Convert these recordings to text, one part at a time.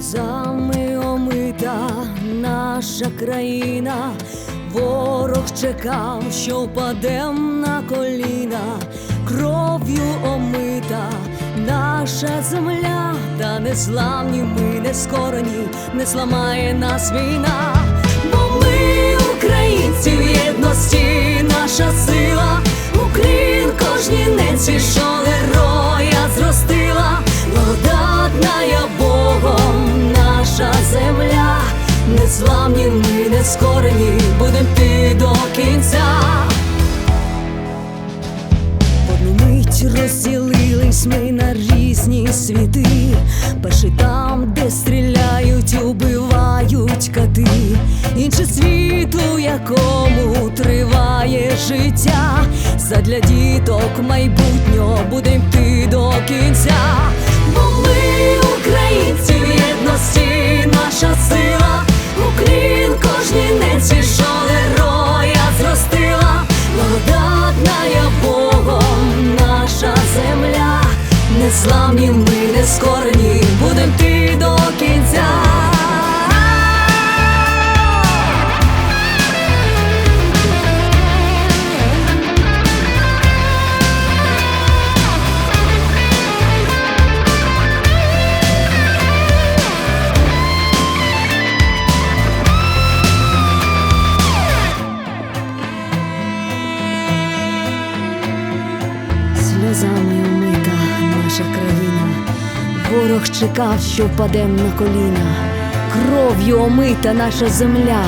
Сльозами омита наша країна, ворог чекав, що впадем на коліна, кров'ю омита наша земля, та не зламні ми не скорені, не зламає нас війна, незламні ми не скорені, будем ти до кінця. Одну мить розділились ми на різні світи. Перший там, де стріляють, убивають кати, інший світ, у якому триває життя. Задля діток майбутнього будем йти до кінця. Незламні ми не скорені, будем ти до кінця. Сльозами наша країна, ворог чекав, що впадем на коліна, кров'ю омита наша земля,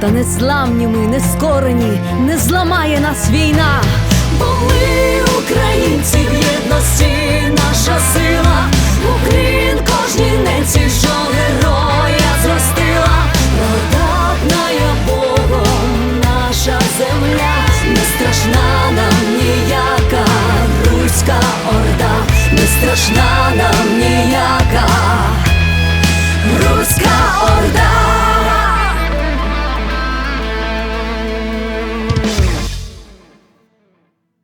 та незламні ми, не скорені, не зламає нас війна, бо ми, українці, в єдності наша сила, Україн кожній неці, що героя зростила, родатна Богом наша земля, не страшна нам.